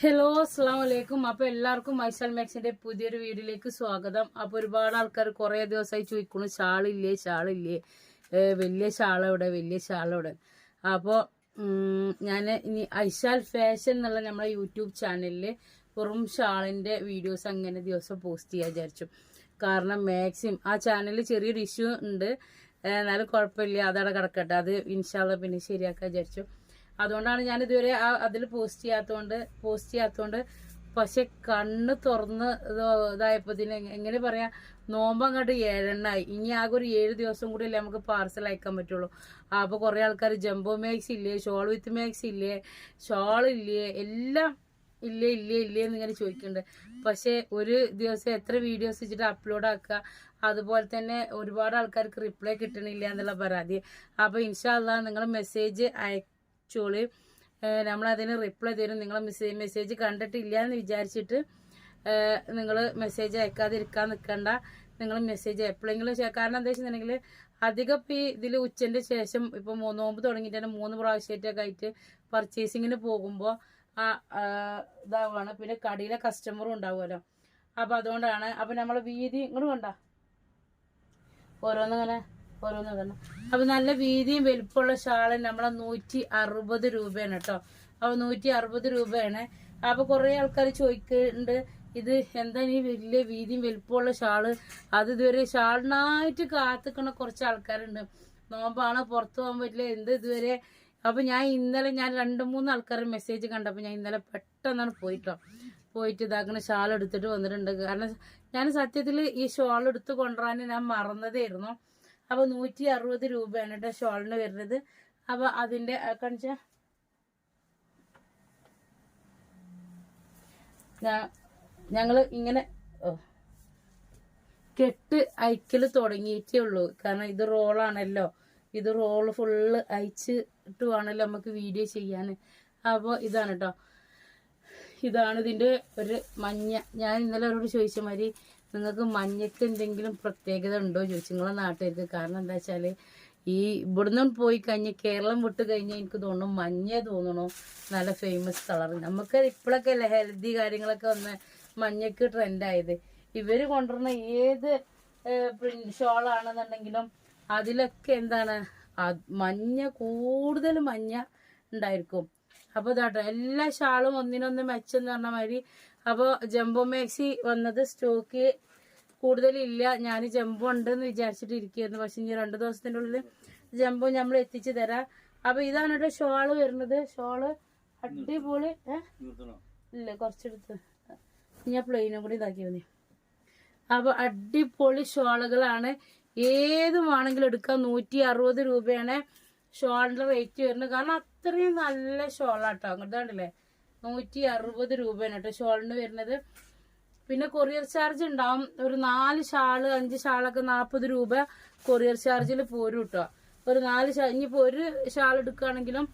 Hello അസ്സാം വലൈക്കും അപ്പൊ എല്ലാവർക്കും മൈസൽ മാക്സിന്റെ പുതിയൊരു വീഡിയോയിലേക്ക് സ്വാഗതം. അപ്പൊ ഒരുപാട് ആൾക്കാർ കുറെ ദിവസമായി ചോദിക്കുന്നു ഷാളില്ലേ ഷാളില്ലേ? വലിയ ഷാളെവിടെ വലിയ ഷാളെവിടെ അപ്പോ ഞാൻ ഇനി ഐശാൽ ഫാഷൻ എന്നുള്ള നമ്മുടെ യൂട്യൂബ് ചാനലിൽ വെറും ഷാളിന്റെ വീഡിയോസ് അങ്ങനെ ദിവസം പോസ്റ്റ് ചെയ്യാൻ വിചാരിച്ചു. കാരണം മാക്സിമം ആ ചാനലിൽ ചെറിയൊരു ഇഷ്യൂ ഉണ്ട്. എന്നാലും കുഴപ്പമില്ല. അതവിടെ കിടക്കട്ടെ. അത് ഇൻഷാല്ല പിന്നെ ശരിയാക്കാൻ വിചാരിച്ചു. അതുകൊണ്ടാണ് ഞാൻ ഇതുവരെ അതിൽ പോസ്റ്റ് ചെയ്യാത്തതുകൊണ്ട് പോസ്റ്റ് ചെയ്യാത്തതുകൊണ്ട് പക്ഷെ കണ്ണ് തുറന്ന് ഇതോ- ഇതായപ്പോത്തിന് എങ്ങനെ പറയാ നോമ്പ് അങ്ങോട്ട് ഏഴെണ്ണായി. ഇനി ആകെ ഒരു ഏഴ് ദിവസം കൂടി അല്ലേ നമുക്ക് പാർസൽ അയക്കാൻ പറ്റുള്ളൂ. ആ, അപ്പൊ കുറെ ആൾക്കാർ ജംബോ മാക്സ് ഇല്ലേ ഷോൾ വിത്ത് മാക്സ് ഇല്ലേ ഷോൾ ഇല്ലേ എല്ലാം ഇല്ലേ ഇല്ലേ ഇല്ലേ എന്നിങ്ങനെ ചോദിക്കുന്നുണ്ട് പക്ഷെ ഒരു ദിവസം എത്ര വീഡിയോസ് വെച്ചിട്ട് അപ്ലോഡ് ആക്കുക അതുപോലെ തന്നെ ഒരുപാട് ആൾക്കാർക്ക് റിപ്ലൈ കിട്ടണില്ല എന്നുള്ള പരാതി. അപ്പൊ ഇൻഷാല്ല നിങ്ങൾ മെസ്സേജ് അയച്ചോളി. നമ്മൾ അതിന് റിപ്ലൈ തരും. നിങ്ങൾ മെസ്സേജ് മെസ്സേജ് കണ്ടിട്ടില്ല എന്ന് വിചാരിച്ചിട്ട് നിങ്ങൾ മെസ്സേജ് അയക്കാതിരിക്കാൻ നിൽക്കണ്ട നിങ്ങൾ മെസ്സേജ് എപ്പോഴെങ്കിലും കാരണം എന്താ വെച്ചിട്ടുണ്ടെങ്കിൽ അധികം ഇപ്പം ഈ ഇതിൽ ഉച്ചന്റെ ശേഷം ഇപ്പം നോമ്പ് തുടങ്ങിയിട്ട് മൂന്ന് പ്രാവശ്യമായിട്ടൊക്കെ ആയിട്ട് പർച്ചേസിങ്ങിന് പോകുമ്പോൾ ആ ഇതാവുകയാണ് പിന്നെ കടയിലെ കസ്റ്റമറും ഉണ്ടാവുമല്ലോ. അപ്പോൾ അതുകൊണ്ടാണ്. അപ്പോൾ നമ്മളെ വീതി ഇങ്ങോട്ട് വേണ്ട ഓരോന്നിങ്ങനെ ഓരോന്ന് തന്നെ അപ്പൊ നല്ല വീതിയും വലുപ്പമുള്ള ഷാൾ നമ്മളെ നൂറ്റി അറുപത് രൂപയാണ് കേട്ടോ. അപ്പൊ നൂറ്റി അറുപത് രൂപയാണ്. അപ്പൊ കുറെ ആൾക്കാർ ചോദിക്കുന്നുണ്ട് ഇത് എന്താ ഈ വലിയ വീതിയും വലുപ്പമുള്ള ഷാൾ? അത് ഇതുവരെ ഷാളിനായിട്ട് കാത്തുക്കണ കുറച്ച് ആൾക്കാരുണ്ട്. നോമ്പാണ് പുറത്തു പോകാൻ പറ്റില്ല എന്ത് ഇതുവരെ? അപ്പൊ ഞാൻ ഇന്നലെ ഞാൻ രണ്ട് മൂന്ന് ആൾക്കാർ മെസ്സേജ് കണ്ടപ്പോ ഞാൻ ഇന്നലെ പെട്ടെന്നാണ് പോയിട്ടോ. പോയിട്ട് ഇതാക്കുന്ന ഷാൾ എടുത്തിട്ട് വന്നിട്ടുണ്ട്. കാരണം ഞാൻ സത്യത്തിൽ ഈ ഷാൾ എടുത്ത് കൊണ്ടുവരാൻ ഞാൻ മറന്നതായിരുന്നു. അപ്പൊ നൂറ്റി അറുപത് രൂപയാണ് കേട്ടോ ഷോളിന് വരുന്നത്. അപ്പൊ അതിന്റെ കാണിച്ച. ഞങ്ങൾ ഇങ്ങനെ കെട്ട് അയക്കൽ തുടങ്ങിയിട്ടേ ഉള്ളൂ. കാരണം ഇത് റോളാണല്ലോ. ഇത് റോൾ ഫുള്ള് അയച്ചിട്ട് വേണമല്ലോ നമുക്ക് വീഡിയോ ചെയ്യാൻ അപ്പോൾ ഇതാണ് കേട്ടോ ഇതാണ് ഇതിന്റെ ഒരു മഞ്ഞ. ഞാൻ ഇന്നലെ അവരോട് ചോദിച്ച മാതിരി നിങ്ങൾക്ക് മഞ്ഞത്ത് എന്തെങ്കിലും പ്രത്യേകത ഉണ്ടോ ചോദിച്ചു നിങ്ങളെ നാട്ടുകാർക്ക്? കാരണം എന്താ വെച്ചാൽ ഈ ഇവിടുന്ന് പോയി കഴിഞ്ഞ് കേരളം വിട്ട് കഴിഞ്ഞാൽ എനിക്ക് തോന്നണം മഞ്ഞ തോന്നണു നല്ല ഫേമസ് കളർ നമുക്ക് ഇപ്പോഴൊക്കെ അല്ലേ ഹെൽത്തി കാര്യങ്ങളൊക്കെ വന്ന് മഞ്ഞക്ക് ട്രെൻഡായത് ഇവർ കൊണ്ടുവരുന്ന ഏത് ഷോളാണെന്നുണ്ടെങ്കിലും അതിലൊക്കെ എന്താണ് മഞ്ഞ കൂടുതൽ മഞ്ഞ ഉണ്ടായിരിക്കും. അപ്പൊ ഇതാട്ടോ എല്ലാ ഷാളും ഒന്നിനൊന്ന് മെച്ചെന്ന് പറഞ്ഞ മാതിരി. അപ്പൊ ജംബോ മാക്സി വന്നത് സ്റ്റോക്ക് കൂടുതലില്ല. ഞാൻ ജംബോ ഉണ്ടെന്ന് വിചാരിച്ചിട്ട് ഇരിക്കുകയായിരുന്നു പക്ഷെ ഇനി രണ്ടു ദിവസത്തിന്റെ ഉള്ളിൽ ജംബോ നമ്മൾ എത്തിച്ചു തരാം. അപ്പൊ ഇതാണ് കേട്ടോ ഷോൾ വരുന്നത്. ഷോൾ അടിപൊളി ഇല്ല കുറച്ചെടുത്ത്. ഞാൻ പ്ലെയിനും കൂടി ഇതാക്കി മതി. അപ്പൊ അടിപൊളി ഷോളുകളാണ്. ഏത് വേണമെങ്കിലും എടുക്കാം. നൂറ്റി അറുപത് രൂപയാണ് ഷോളിന്റെ റേറ്റ് വരുന്നത്. കാരണം അത്രയും നല്ല ഷോളാട്ടോ. അങ്ങോട്ട് കണ്ടില്ലേ നൂറ്റി അറുപത് രൂപയാണ് കേട്ടോ ഷോളിന് വരുന്നത്. പിന്നെ കൊറിയർ ചാർജ് ഉണ്ടാവും. ഒരു നാല് ഷാൾ അഞ്ച് ഷാളൊക്കെ നാൽപ്പത് രൂപ കൊറിയർ ചാർജിൽ പോരും കേട്ടോ ഒരു നാല് ഷാ ഇനിയിപ്പോ ഒരു ഷാൾ എടുക്കുകയാണെങ്കിലും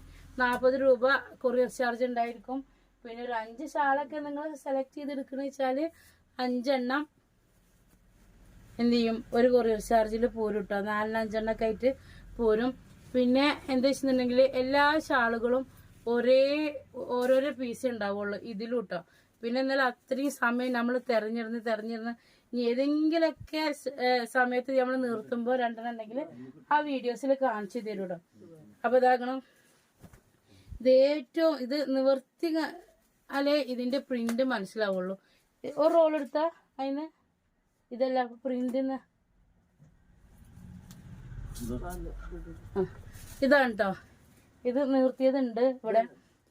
നാൽപ്പത് രൂപ കൊറിയർ ചാർജ് ഉണ്ടായിരിക്കും. പിന്നെ ഒരു അഞ്ച് ഷാളൊക്കെ നിങ്ങൾ സെലക്ട് ചെയ്ത് എടുക്കണെന്ന് വെച്ചാൽ അഞ്ചെണ്ണം എന്ത് ചെയ്യും? ഒരു കൊറിയർ ചാർജിൽ പോരും കേട്ടോ നാലിന് അഞ്ചെണ്ണൊക്കെ ആയിട്ട് പോരും. പിന്നെ എന്താ വെച്ചിട്ടുണ്ടെങ്കിൽ എല്ലാ ഷാളുകളും ഒരേ ഓരോരോ പീസ് ഉണ്ടാവുള്ളൂ ഇതിലും കേട്ടോ പിന്നെ എന്നാലും അത്രയും സമയം നമ്മൾ തെരഞ്ഞിരുന്ന് തെരഞ്ഞിരുന്ന് ഇനി ഏതെങ്കിലുമൊക്കെ സമയത്ത് നമ്മൾ നിർത്തുമ്പോൾ രണ്ടെണ്ണം ഉണ്ടെങ്കിൽ ആ വീഡിയോസിൽ കാണിച്ചു തരും കേട്ടോ അപ്പൊ ഇതാകണം ഇത് ഏറ്റവും ഇത് നിവർത്തി അല്ലെ അല്ലേ ഇതിന്റെ പ്രിന്റ് മനസ്സിലാവുള്ളൂ. ഒരു റോൾ എടുത്ത അതിന് ഇതല്ല പ്രിന്റിന് ഇതാണ് കേട്ടോ ഇത് നിർത്തിയതുണ്ട് ഇവിടെ.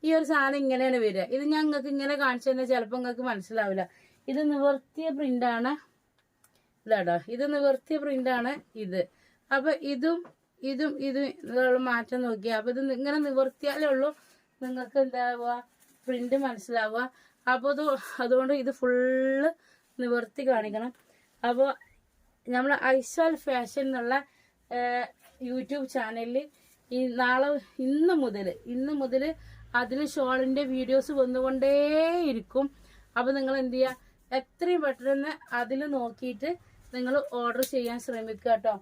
ഈ ഒരു സാധനം ഇങ്ങനെയാണ് വരിക. ഇത് ഞങ്ങൾക്ക് ഇങ്ങനെ കാണിച്ചു തന്നെ ചിലപ്പോൾ നിങ്ങൾക്ക് മനസ്സിലാവില്ല. ഇത് നിവർത്തിയ പ്രിന്റാണ് ഇതാടോ ഇത് നിവർത്തിയ പ്രിന്റാണ് ഇത്. അപ്പൊ ഇതും ഇതും ഇതും മാറ്റം നോക്കിയാൽ അപ്പൊ ഇത് ഇങ്ങനെ നിവർത്തിയാലേ ഉള്ളൂ. നിങ്ങൾക്ക് എന്താവുക? പ്രിന്റ് മനസ്സിലാവുക. അപ്പൊ അത് അതുകൊണ്ട് ഇത് ഫുള്ള് നിവർത്തി കാണിക്കണം. അപ്പോൾ നമ്മൾ ഐശാൽ ഫാഷൻ എന്നുള്ള യൂട്യൂബ് ചാനലിൽ ഈ നാളെ ഇന്ന് മുതൽ ഇന്ന് മുതൽ അതിൽ ഷോളിന്റെ വീഡിയോസ് വന്നുകൊണ്ടേയിരിക്കും. അപ്പൊ നിങ്ങൾ എന്ത് ചെയ്യുക എത്രയും പെട്ടെന്ന് അതിൽ നോക്കിയിട്ട് നിങ്ങൾ ഓർഡർ ചെയ്യാൻ ശ്രമിക്കുക കേട്ടോ.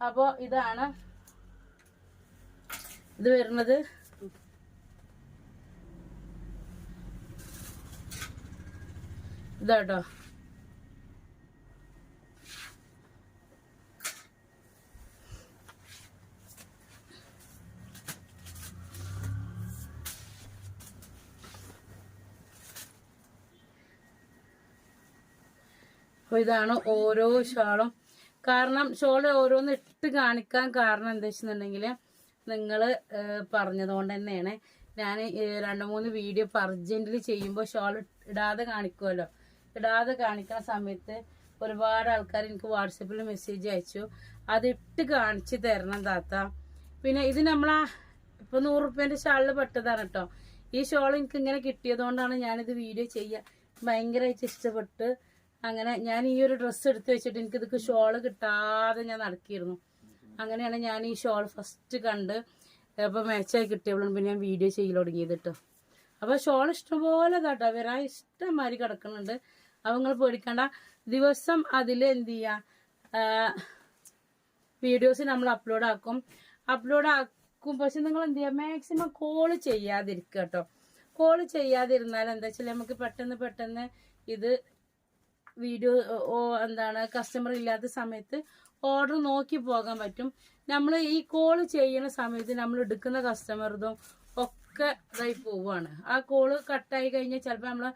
അപ്പോൾ ഇതാണ് ഇത് വരുന്നത്. ഇതാട്ടോ. അപ്പൊ ഇതാണ് ഓരോ ഷാളും. കാരണം ഷോൾ ഓരോന്ന് ഇട്ട് കാണിക്കാൻ കാരണം എന്താ വെച്ചിട്ടുണ്ടെങ്കിൽ നിങ്ങൾ പറഞ്ഞതുകൊണ്ട് തന്നെയാണ്. ഞാൻ രണ്ട് മൂന്ന് വീഡിയോ ഇപ്പൊ അർജന്റിൽ ചെയ്യുമ്പോൾ ഷോൾ ഇടാതെ കാണിക്കുമല്ലോ ഇടാതെ കാണിക്കുന്ന സമയത്ത് ഒരുപാട് ആൾക്കാർ എനിക്ക് വാട്സപ്പിൽ മെസ്സേജ് അയച്ചു. അതിട്ട് കാണിച്ചു തരണം താത്ത. പിന്നെ ഇത് നമ്മളാ ഇപ്പൊ നൂറ് റുപ്യന്റെ ഷാളിൽ പെട്ടതാണ് കേട്ടോ. ഈ ഷോൾ എനിക്ക് ഇങ്ങനെ കിട്ടിയതുകൊണ്ടാണ് ഞാനിത് വീഡിയോ ചെയ്യാൻ ഭയങ്കരമായിട്ട് ഇഷ്ടപ്പെട്ട് അങ്ങനെ ഞാൻ ഈ ഒരു ഡ്രസ്സ് എടുത്തു വെച്ചിട്ട് എനിക്ക് ഇതൊക്കെ ഷോൾ കിട്ടാതെ ഞാൻ നടക്കിയിരുന്നു. അങ്ങനെയാണ് ഞാൻ ഈ ഷോൾ ഫസ്റ്റ് കണ്ട് അപ്പോൾ മാച്ചായി കിട്ടിയപ്പോഴും പിന്നെ ഞാൻ വീഡിയോ ചെയ്യൽ തുടങ്ങിയത് കേട്ടോ അപ്പൊ ഷോൾ ഇഷ്ടംപോലെ കേട്ടോ വരാൻ ഇഷ്ടംമാതിരി കിടക്കുന്നുണ്ട്. അപ്പൊ നിങ്ങൾ പേടിക്കണ്ട. ദിവസം അതിൽ എന്ത് ചെയ്യാ വീഡിയോസ് നമ്മൾ അപ്ലോഡ് ആക്കും. അപ്ലോഡ് ആക്കും. പക്ഷെ നിങ്ങൾ എന്ത് ചെയ്യുക മാക്സിമം കോൾ ചെയ്യാതിരിക്കുക കേട്ടോ കോൾ ചെയ്യാതിരുന്നാൽ എന്താ വെച്ചാൽ നമുക്ക് പെട്ടെന്ന് പെട്ടെന്ന് ഇത് വീഡിയോ എന്താണ് കസ്റ്റമർ ഇല്ലാത്ത സമയത്ത് ഓർഡർ നോക്കി പോകാൻ പറ്റും. നമ്മൾ ഈ കോൾ ചെയ്യുന്ന സമയത്ത് നമ്മൾ എടുക്കുന്ന കസ്റ്റമർതും ഒക്കെ ഇതായി പോവുകയാണ്. ആ കോൾ കട്ടായി കഴിഞ്ഞാൽ ചിലപ്പോൾ നമ്മൾ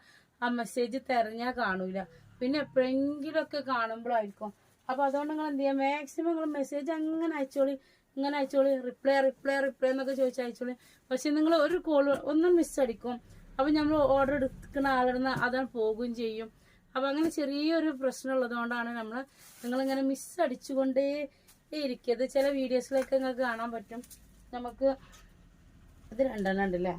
ആ മെസ്സേജ് തിരഞ്ഞാൽ കാണൂല. പിന്നെ എപ്പോഴെങ്കിലുമൊക്കെ കാണുമ്പോഴായിരിക്കും. അപ്പോൾ അതുകൊണ്ട് നിങ്ങൾ എന്ത് ചെയ്യാം? മാക്സിമം നിങ്ങൾ മെസ്സേജ് അങ്ങനെ അയച്ചോളി ഇങ്ങനെ അയച്ചോളി റിപ്ലൈ റിപ്ലൈ റിപ്ലൈ എന്നൊക്കെ ചോദിച്ചാൽ അയച്ചോളി. പക്ഷെ നിങ്ങൾ ഒരു കോൾ ഒന്നും മിസ് അടിക്കും. അപ്പോൾ നമ്മൾ ഓർഡർ എടുക്കുന്ന ആളിടുന്ന അതാണ് പോകുകയും ചെയ്യും. അപ്പൊ അങ്ങനെ ചെറിയൊരു പ്രശ്നം ഉള്ളതുകൊണ്ടാണ് നമ്മൾ നിങ്ങളിങ്ങനെ മിസ് അടിച്ചുകൊണ്ടേ ഇരിക്കത് ചില വീഡിയോസിലൊക്കെ നിങ്ങൾക്ക് കാണാൻ പറ്റും. നമുക്ക് ഇത് രണ്ടെണ്ണം ഉണ്ടല്ലേ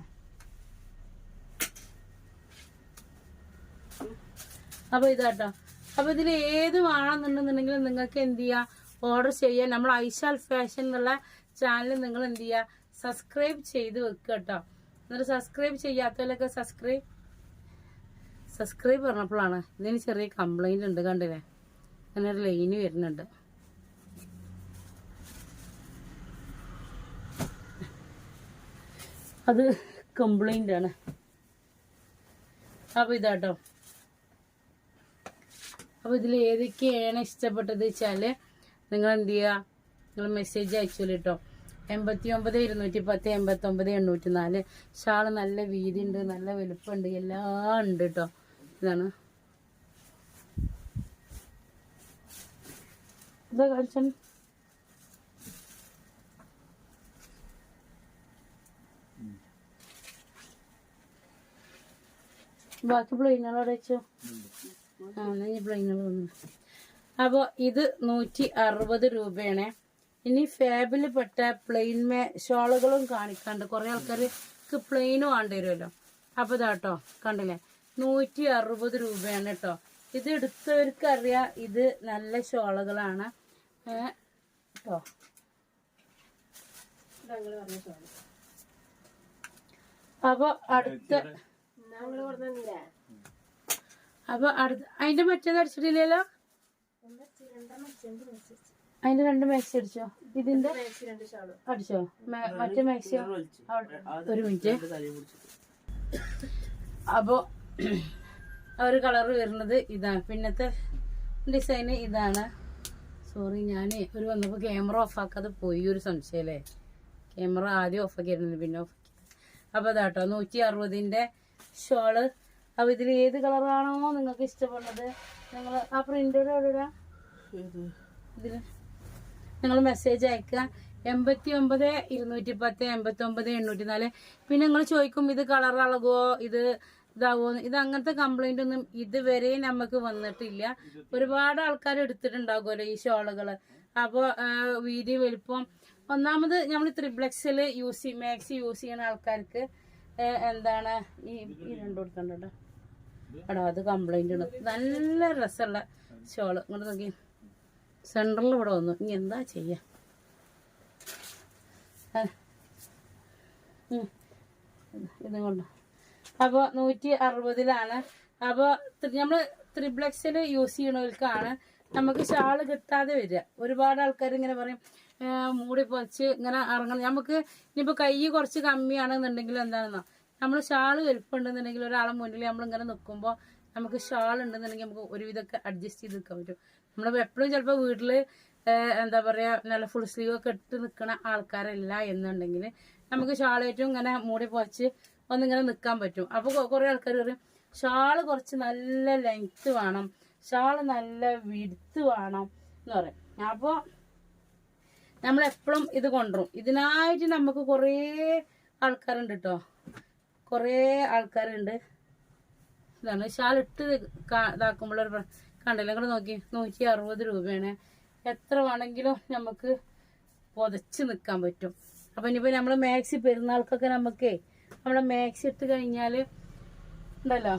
അപ്പൊ ഇതാട്ടോ അപ്പൊ ഇതിൽ ഏത് വേണമെന്നുണ്ടെന്നുണ്ടെങ്കിൽ നിങ്ങൾക്ക് എന്ത് ചെയ്യാം? ഓർഡർ ചെയ്യാൻ നമ്മൾ ഐശാൽ ഫാഷൻ എന്നുള്ള ചാനൽ നിങ്ങൾ എന്ത് ചെയ്യുക സബ്സ്ക്രൈബ് ചെയ്ത് വെക്കുക കേട്ടോ എന്നിട്ട് സബ്സ്ക്രൈബ് ചെയ്യാത്തവരൊക്കെ സബ്സ്ക്രൈബ് സബ്സ്ക്രൈബ് പറഞ്ഞപ്പോഴാണ് ഇതിന് ചെറിയ കംപ്ലൈന്റ് ഉണ്ട് കണ്ടില്ലേ? അങ്ങനെ ഒരു ലൈന് വരുന്നുണ്ട്. അത് കംപ്ലൈന്റ് ആണ്. അപ്പോൾ ഇതാട്ടോ. അപ്പോൾ ഇതിൽ ഏതൊക്കെയാണ് ഇഷ്ടപ്പെട്ടത് വെച്ചാൽ നിങ്ങൾ എന്ത് ചെയ്യുക നിങ്ങൾ മെസ്സേജ് അയച്ചോളൂ കേട്ടോ എൺപത്തി ഒമ്പത് ഇരുന്നൂറ്റി പത്ത് എൺപത്തി ഒമ്പത് എണ്ണൂറ്റി നാല് ഷാൾ നല്ല വീതി ഉണ്ട് നല്ല വലുപ്പമുണ്ട് എല്ലാം ഉണ്ട് കേട്ടോ ഇതാണ്. ഇതാ കാണിച്ചാൽ ബാക്കി പ്ലെയിനുകൾ അപ്പോൾ ഇത് നൂറ്റി അറുപത് രൂപയാണ്. ഇനി ഫാബിൽ പെട്ട പ്ലെയിൻ മേ ഷോളുകളും കാണിക്കാണ്ട് കുറേ ആൾക്കാർക്ക് പ്ലെയിനും വേണ്ടി വരുമല്ലോ അപ്പൊ ഇതാട്ടോ കണ്ടില്ലേ? നൂറ്റി അറുപത് രൂപയാണ് കേട്ടോ ഇത് എടുത്തവർക്ക് അറിയാം ഇത് നല്ല ഷോളുകളാണ് കേട്ടോ അപ്പൊ അടുത്ത അപ്പൊ അടുത്ത അതിന്റെ മറ്റേത് അടിച്ചിട്ടില്ലല്ലോ? അതിന്റെ രണ്ട് മാക്സി അടിച്ചോ? ഇതിന്റെ അടിച്ചോ? മറ്റേ മാക്സിയോ ഒരു മിനിറ്റ്. അപ്പോ ആ ഒരു കളർ വരുന്നത് ഇതാണ്. പിന്നത്തെ ഡിസൈന് ഇതാണ്. സോറി ഞാൻ ഒരു വന്നപ്പോൾ ക്യാമറ ഓഫ് ആക്കാതെ പോയി ഒരു സംശയമല്ലേ ക്യാമറ ആദ്യം ഓഫ് ആക്കിയിരുന്നു പിന്നെ ഓഫ് ആക്കി. അപ്പൊ അതാട്ടോ നൂറ്റി അറുപതിന്റെ ഷോൾ അപ്പോൾ ഇതിൽ ഏത് കളറാണോ നിങ്ങൾക്ക് ഇഷ്ടപ്പെടുന്നത്? നിങ്ങൾ ആ പ്രിന്റോടെ എവിടെ ഇതിൽ നിങ്ങൾ മെസ്സേജ് അയക്കുക എൺപത്തി ഒമ്പത് ഇരുന്നൂറ്റി പത്ത് എൺപത്തി ഒമ്പത് എണ്ണൂറ്റി നാല് പിന്നെ നിങ്ങൾ ചോദിക്കും ഇത് കളർ അളകുമോ ഇത് ഇതാവോ? ഇത് അങ്ങനത്തെ കംപ്ലൈന്റ് ഒന്നും ഇതുവരെ നമുക്ക് വന്നിട്ടില്ല. ഒരുപാട് ആൾക്കാർ എടുത്തിട്ടുണ്ടാകുമല്ലോ ഈ ഷോളുകൾ അപ്പോൾ വീതി വലിപ്പം. ഒന്നാമത് നമ്മൾ ത്രിപ്ലക്സിൽ യൂസ് ചെയ്യും മാക്സ് യൂസ് ചെയ്യുന്ന ആൾക്കാർക്ക് എന്താണ് ഈ രണ്ടു കൊടുക്കണ്ടോ എടാ അത് കംപ്ലൈന്റ് ഉണ്ട് നല്ല രസമുള്ള ഷോൾ. ഇങ്ങോട്ട് നോക്കി. സെൻട്രലിൽ ഇവിടെ വന്നു. ഇനി എന്താ ചെയ്യാ? ആ. ഇതും കൊണ്ട്. അപ്പോൾ നൂറ്റി അറുപതിലാണ് അപ്പോൾ നമ്മൾ ത്രിപ്ലക്സിൽ യൂസ് ചെയ്യണവർക്കാണ് നമുക്ക് ഷാൾ കിട്ടാതെ വരിക. ഒരുപാട് ആൾക്കാർ ഇങ്ങനെ പറയും മൂടി പൊച്ച് ഇങ്ങനെ ഇറങ്ങണം. നമുക്ക് ഇനിയിപ്പോൾ കൈ കുറച്ച് കമ്മിയാണെന്നുണ്ടെങ്കിൽ എന്താണെന്നോ നമ്മൾ ഷാൾ വലുപ്പുണ്ടെന്നുണ്ടെങ്കിൽ ഒരാളെ മുന്നിൽ നമ്മൾ ഇങ്ങനെ നിൽക്കുമ്പോൾ നമുക്ക് ഷാൾ ഉണ്ടെന്നുണ്ടെങ്കിൽ നമുക്ക് ഒരുവിധമൊക്കെ അഡ്ജസ്റ്റ് ചെയ്ത് നിൽക്കാൻ പറ്റും. നമ്മൾ എപ്പോഴും ചിലപ്പോൾ വീട്ടിൽ എന്താ പറയാ നല്ല ഫുൾ സ്ലീവ് ഒക്കെ ഇട്ട് നിൽക്കുന്ന ആൾക്കാരല്ല എന്നുണ്ടെങ്കിൽ നമുക്ക് ഷാൾ ഏറ്റവും ഇങ്ങനെ മൂടി പൊച്ച് ഒന്നിങ്ങനെ നിൽക്കാൻ പറ്റും. അപ്പോൾ കുറേ ആൾക്കാർ പറയും ഷാൾ കുറച്ച് നല്ല ലെങ്ത്ത് വേണം. ഷാൾ നല്ല വിടുത്ത് വേണം. എന്ന് പറയും. അപ്പോൾ നമ്മൾ എപ്പോഴും ഇത് കൊണ്ടുവരും. ഇതിനായിട്ട് നമുക്ക് കുറേ ആൾക്കാരുണ്ട് കേട്ടോ കുറേ ആൾക്കാരുണ്ട്. ഇതാണ്. ഷാൾ ഇട്ട് ഇതാക്കുമ്പോഴൊരു കണ്ടില്ല? നിങ്ങൾ നോക്കി. നൂറ്റി അറുപത് രൂപയാണ്. എത്ര വേണമെങ്കിലും നമുക്ക് പുതച്ച് നിൽക്കാൻ പറ്റും. അപ്പം ഇനിയിപ്പോൾ നമ്മൾ മാക്സി പെരുന്നാൾക്കൊക്കെ നമുക്കേ നമ്മളെ മാക്സി എടുത്തു കഴിഞ്ഞാൽ ഉണ്ടല്ലോ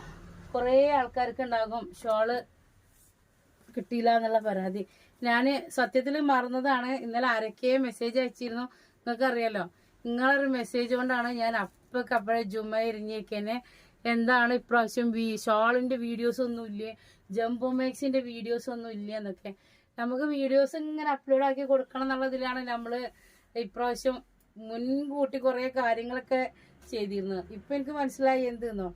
കുറേ ആൾക്കാർക്ക് ഉണ്ടാകും ഷോൾ കിട്ടിയില്ല എന്നുള്ള പരാതി. ഞാൻ സത്യത്തിൽ മറന്നതാണ്. ഇന്നലെ ആരൊക്കെ മെസ്സേജ് അയച്ചിരുന്നു. നിങ്ങൾക്ക് അറിയാലോ നിങ്ങളൊരു മെസ്സേജ് കൊണ്ടാണ് ഞാൻ അപ്പൊക്കെ അപ്പോഴേ ജുമ എറിഞ്ഞേക്കന്നെ എന്താണ് ഇപ്രാവശ്യം വി ഷോളിന്റെ വീഡിയോസ് ഒന്നും ഇല്ലേ? ജംബോ മാക്സിന്റെ വീഡിയോസ് ഒന്നും ഇല്ല എന്നൊക്കെ. നമുക്ക് വീഡിയോസ് ഇങ്ങനെ അപ്ലോഡ് ആക്കി കൊടുക്കണം എന്നുള്ളതിലാണ് നമ്മൾ ഇപ്രാവശ്യം മുൻകൂട്ടി കുറേ കാര്യങ്ങളൊക്കെ ചെയ്തിരുന്നത്. ഇപ്പൊ എനിക്ക് മനസ്സിലായി എന്തെന്നോ.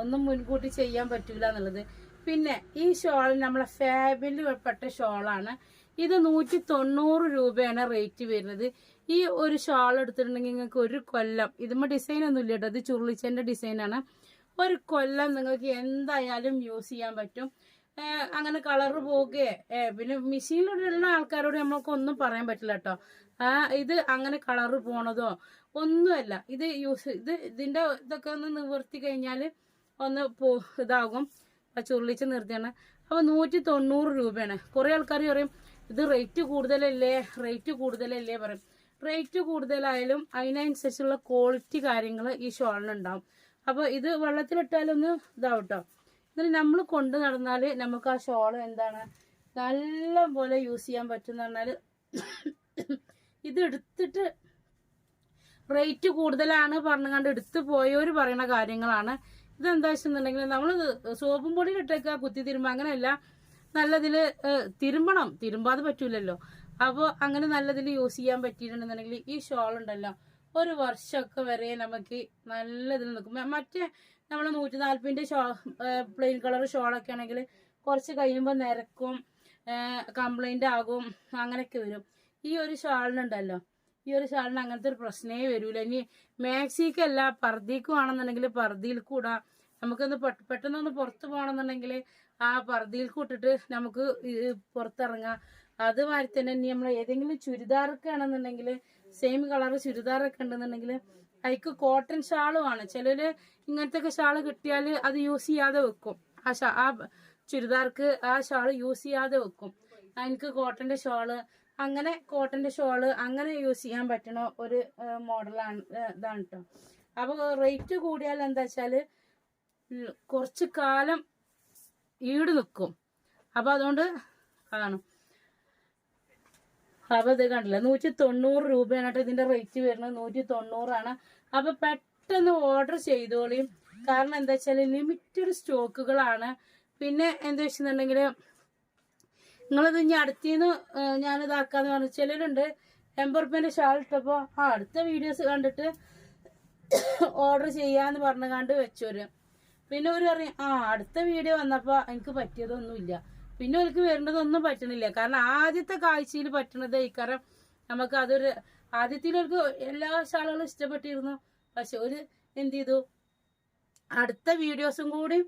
ഒന്നും മുൻകൂട്ടി ചെയ്യാൻ പറ്റൂല എന്നുള്ളത്. പിന്നെ ഈ ഷോൾ നമ്മളെ ഫാബിൽ പെട്ട ഷോളാണ്. ഇത് നൂറ്റി തൊണ്ണൂറ് രൂപയാണ് റേറ്റ് വരുന്നത്. ഈ ഒരു ഷോൾ എടുത്തിട്ടുണ്ടെങ്കിൽ നിങ്ങൾക്ക് ഒരു കൊല്ലം ഇതുമ്പോൾ ഡിസൈൻ ഒന്നും ഇല്ല കേട്ടോ. ഇത് ചുരുളിച്ചന്റെ ഡിസൈനാണ് ഒരു കൊല്ലം നിങ്ങൾക്ക് എന്തായാലും യൂസ് ചെയ്യാൻ പറ്റും. അങ്ങനെ കളറ് പോകുകയെ പിന്നെ മെഷീനിലുള്ള ആൾക്കാരോട് നമ്മൾക്ക് ഒന്നും പറയാൻ പറ്റില്ല കേട്ടോ. ആ ഇത് അങ്ങനെ കളറ് പോണതോ? ഒന്നുമല്ല. ഇത് യൂസ് ഇത് ഇതിന്റെ ഇതൊക്കെ ഒന്ന് നിവർത്തി കഴിഞ്ഞാൽ ഒന്ന് പോ ഇതാകും. ചുരുളിച്ച് നിർത്തിയാണ്. അപ്പോൾ നൂറ്റി തൊണ്ണൂറ് രൂപയാണ്. കുറേ ആൾക്കാർ പറയും ഇത് റേറ്റ് കൂടുതലല്ലേ? റേറ്റ് കൂടുതലല്ലേ പറയും. റേറ്റ് കൂടുതലായാലും അതിനനുസരിച്ചുള്ള ക്വാളിറ്റി കാര്യങ്ങൾ ഈ ഷോളിനുണ്ടാവും അപ്പോൾ ഇത് വെള്ളത്തിലിട്ടാലൊന്ന് ഇതാവും കേട്ടോ എന്നാലും നമ്മൾ കൊണ്ട് നടന്നാൽ നമുക്ക് ആ ഷോൾ എന്താണ്? നല്ല പോലെ യൂസ് ചെയ്യാൻ പറ്റും എന്ന് പറഞ്ഞാൽ ഇത് എടുത്തിട്ട് റേറ്റ് കൂടുതലാണ് പറഞ്ഞുകൊണ്ട് എടുത്തു പോയവർ പറയുന്ന കാര്യങ്ങളാണ്. ഇതെന്താ വെച്ചെന്നുണ്ടെങ്കിൽ നമ്മൾ സോപ്പും പൊടിയിൽ ഇട്ടേക്കുക കുത്തി തിരുമ്പ അങ്ങനെയല്ല. നല്ലതിൽ തിരുമ്പണം. തിരുമ്പാതെ പറ്റൂലല്ലോ. അപ്പോൾ അങ്ങനെ നല്ലതിൽ യൂസ് ചെയ്യാൻ പറ്റിയിട്ടുണ്ടെന്നുണ്ടെങ്കിൽ ഈ ഷോൾ ഉണ്ടല്ലോ ഒരു വർഷമൊക്കെ വരെ നമുക്ക് നല്ലതിൽ നിൽക്കും. മറ്റേ നമ്മൾ നൂറ്റി നാൽപ്പതിന്റെ ഷോ പ്ലെയിൻ കളർ ഷോളൊക്കെ ആണെങ്കിൽ കുറച്ച് കഴിയുമ്പോൾ നിരക്കും കംപ്ലൈന്റ് ആകും അങ്ങനെയൊക്കെ വരും. ഈ ഒരു ഷാളിനുണ്ടല്ലോ. ഈ ഒരു ഷാളിന് അങ്ങനത്തെ ഒരു പ്രശ്നമേ വരൂല. ഇനി മാക്സിക്കല്ല പർദ്ദിക്ക് ആണെന്നുണ്ടെങ്കിൽ പർദ്ദിയിൽ കൂടാ. നമുക്കൊന്ന് പെട്ട- പെട്ടെന്നൊന്ന് പുറത്ത് പോകണമെന്നുണ്ടെങ്കിൽ ആ പർദ്ദിയിൽ കൂട്ടിട്ട് നമുക്ക് പുറത്തിറങ്ങാം. അതുമാതിരി തന്നെ ഇനി നമ്മൾ ഏതെങ്കിലും ചുരിദാറൊക്കെ ആണെന്നുണ്ടെങ്കിൽ സെയിം കളർ ചുരിദാറൊക്കെ ഉണ്ടെന്നുണ്ടെങ്കിൽ അതിക്ക് കോട്ടൺ ഷാളുമാണ് ചിലര് ഇങ്ങനത്തെ ഒക്കെ ഷാൾ കിട്ടിയാൽ അത് യൂസ് ചെയ്യാതെ വെക്കും. ആ ആ ചുരിദാർക്ക് ആ ഷാൾ യൂസ് ചെയ്യാതെ വെക്കും. എനിക്ക് കോട്ടന്റെ ഷോൾ അങ്ങനെ കോട്ടന്റെ ഷോൾ അങ്ങനെ യൂസ് ചെയ്യാൻ പറ്റണ ഒരു മോഡലാണ് ഇതാണ് കേട്ടോ അപ്പോൾ റേറ്റ് കൂടിയാൽ എന്താ വെച്ചാൽ കുറച്ച് കാലം ഈട് നിൽക്കും അപ്പോൾ അതുകൊണ്ട് അതാണ്. അപ്പോൾ ഇത് കണ്ടില്ല നൂറ്റി തൊണ്ണൂറ് രൂപയാണ് കേട്ടോ ഇതിന്റെ റേറ്റ് വരുന്നത്. നൂറ്റി തൊണ്ണൂറാണ് അപ്പോൾ പെട്ടെന്ന് ഓർഡർ ചെയ്തോളിയും കാരണം എന്താ വെച്ചാൽ ലിമിറ്റഡ് സ്റ്റോക്കുകളാണ് പിന്നെ എന്താ വെച്ചിട്ടുണ്ടെങ്കിൽ നിങ്ങളിത് ഇനി ഞാൻ ഇതാക്കാന്ന് പറഞ്ഞു. ചിലരുണ്ട് എൺപത് റുപ്യന്റെ ഷാൾ ഇട്ടപ്പോ ആ അടുത്ത വീഡിയോസ് കണ്ടിട്ട് ഓർഡർ ചെയ്യാന്ന് പറഞ്ഞു കണ്ട് വെച്ചോര് പിന്നെ ഒരു പറയും ആ അടുത്ത വീഡിയോ വന്നപ്പോൾ എനിക്ക് പറ്റിയതൊന്നുമില്ല. പിന്നെ എനിക്ക് വരേണ്ടതൊന്നും പറ്റണില്ല. കാരണം ആദ്യത്തെ കാഴ്ചയിൽ പറ്റണത് ഇക്കാരം നമുക്ക് അതൊരു ആദ്യത്തിലൊക്കെ എല്ലാ ഷാളുകളും ഇഷ്ടപ്പെട്ടിരുന്നു. പക്ഷെ ഒരു എന്ത് ചെയ്തു? അടുത്ത വീഡിയോസും കൂടി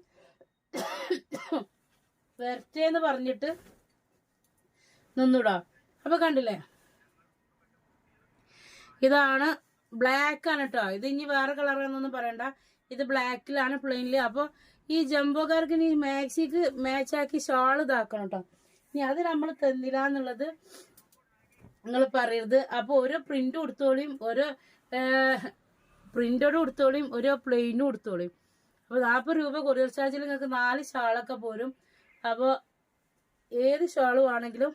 വരട്ടെ എന്ന് പറഞ്ഞിട്ട് നിന്നുടാ. അപ്പൊ കണ്ടില്ലേ? ഇതാണ് ബ്ലാക്ക് ആണ് കേട്ടോ ഇത് ഇനി വേറെ കളറാണെന്നൊന്നും പറയണ്ട. ഇത് ബ്ലാക്കിലാണ് പ്ലെയിനിൽ അപ്പോൾ ഈ ജംബോക്കാർക്ക് ഇനി മാക്സിക്ക് മാച്ച് ആക്കി ഷാൾ ഇതാക്കണം കേട്ടോ ഇനി അത് നമ്മൾ തന്നില്ല എന്നുള്ളത് നിങ്ങൾ പറയരുത്. അപ്പോൾ ഓരോ പ്രിന്റ് കൊടുത്തോളിയും ഓരോ പ്രിന്റോട് കൊടുത്തോളിയും ഓരോ പ്ലെയിനും കൊടുത്തോളിയും അപ്പോൾ നാൽപ്പത് രൂപ കൊറിയർ ചാർജിൽ നിങ്ങൾക്ക് നാല് ഷാളൊക്കെ പോരും. അപ്പോൾ ഏത് ഷാളും ആണെങ്കിലും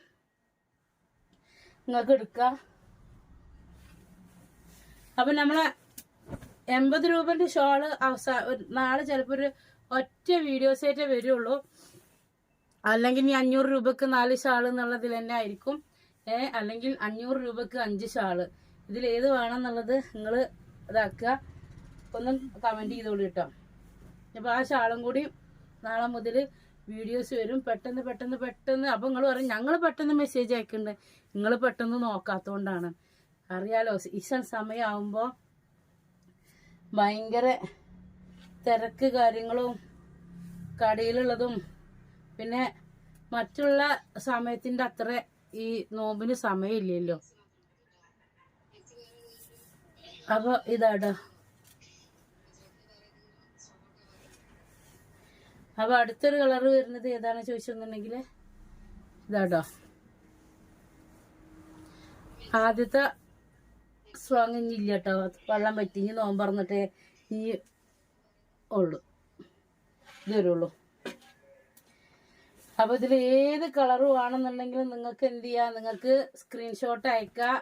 നിങ്ങൾക്ക് എടുക്കാം. അപ്പം നമ്മളെ എൺപത് രൂപന്റെ ഷോൾ അവസാ ഒരു- നാളെ ചിലപ്പോൾ ഒരു ഒറ്റ വീഡിയോസായിട്ടേ വരുള്ളൂ. അല്ലെങ്കിൽ ഇനി അഞ്ഞൂറ് രൂപക്ക് നാല് ഷാൾ എന്നുള്ളതിൽ തന്നെ ആയിരിക്കും. ഏ അല്ലെങ്കിൽ അഞ്ഞൂറ് രൂപക്ക് അഞ്ച് ഷാൾ. ഇതിൽ ഏത് വേണം എന്നുള്ളത് നിങ്ങൾ ഇതാക്കുക ഒന്ന് കമന്റ് ചെയ്തോളൂ കേട്ടോ. അപ്പോൾ ആ ഷാളും കൂടി നാളെ മുതൽ വീഡിയോസ് വരും പെട്ടെന്ന് പെട്ടെന്ന് പെട്ടെന്ന് അപ്പം നിങ്ങൾ പറയും ഞങ്ങൾ പെട്ടെന്ന് മെസ്സേജ് അയക്കുന്നുണ്ട് നിങ്ങൾ പെട്ടെന്ന് നോക്കാത്തതുകൊണ്ടാണ് അറിയാലോ ഈശൻ സമയമാകുമ്പോൾ ഭയങ്കര തിരക്ക് കാര്യങ്ങളും കടയിലുള്ളതും പിന്നെ മറ്റുള്ള സമയത്തിന്റെ അത്ര ഈ നോമ്പിന് സമയമില്ലല്ലോ. അപ്പോൾ ഇതാട്ടോ അപ്പൊ അടുത്തൊരു കളർ വരുന്നത് ഏതാണ് ചോദിച്ചെന്നുണ്ടെങ്കിൽ ഇതാട്ടോ. ആദ്യത്തെ സ്വാങ് ഇനി ഇല്ല കേട്ടോ. വെള്ളം പറ്റി. ഇനി നോമ്പറന്നിട്ടേ ഇനി ഉള്ളു. ഇത് വരുള്ളൂ അപ്പൊ ഇതിൽ ഏത് കളർ വേണമെന്നുണ്ടെങ്കിലും നിങ്ങൾക്ക് എന്ത് ചെയ്യാം? നിങ്ങൾക്ക് സ്ക്രീൻഷോട്ട് അയക്കാം.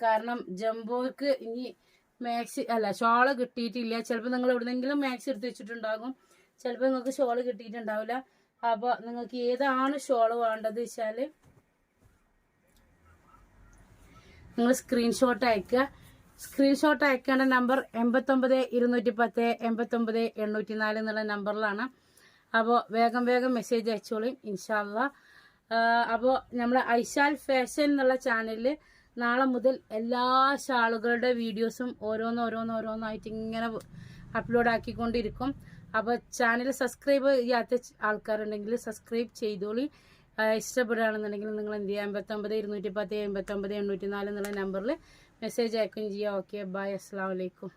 കാരണം ജംബോക്ക് ഇനി മാക്സി അല്ല ഷോൾ കിട്ടിയിട്ടില്ല. ചിലപ്പോൾ നിങ്ങൾ എവിടെന്നെങ്കിലും മാക്സി എടുത്ത് വെച്ചിട്ടുണ്ടാകും. ചിലപ്പോൾ നിങ്ങൾക്ക് ഷോൾ കിട്ടിയിട്ടുണ്ടാവില്ല. അപ്പൊ നിങ്ങൾക്ക് ഏതാണ് ഷോൾ വേണ്ടത് വെച്ചാൽ നിങ്ങൾ സ്ക്രീൻഷോട്ട് അയക്കുക. സ്ക്രീൻഷോട്ട് അയക്കേണ്ട നമ്പർ എൺപത്തൊമ്പത് ഇരുന്നൂറ്റി പത്ത് എൺപത്തൊമ്പത് എണ്ണൂറ്റി നാല് എന്നുള്ള നമ്പറിലാണ് അപ്പോൾ വേഗം വേഗം മെസ്സേജ് അയച്ചോളി ഇൻഷാല്ല അപ്പോൾ നമ്മൾ ഐശാൽ ഫാഷൻ എന്നുള്ള ചാനലിൽ നാളെ മുതൽ എല്ലാ ഷാളുകളുടെ വീഡിയോസും ഓരോന്ന് ഓരോന്ന് ഓരോന്നായിട്ട് ഇങ്ങനെ അപ്ലോഡ് ആക്കിക്കൊണ്ടിരിക്കും. അപ്പോൾ ചാനൽ സബ്സ്ക്രൈബ് ചെയ്യാത്ത ആൾക്കാരുണ്ടെങ്കിൽ സബ്സ്ക്രൈബ് ചെയ്തോളി. ഇഷ്ടപ്പെടുകയാണെന്നുണ്ടെങ്കിൽ നിങ്ങൾ എന്ത് ചെയ്യുക എൺപത്തൊമ്പത് ഇരുന്നൂറ്റി പത്ത് എൺപത്തൊമ്പത് എണ്ണൂറ്റി നാല് എന്നുള്ള നമ്പറിൽ മെസ്സേജ് അയക്കുകയും ചെയ്യുക ഓക്കെ ബൈ അസ്സാം വലൈക്കും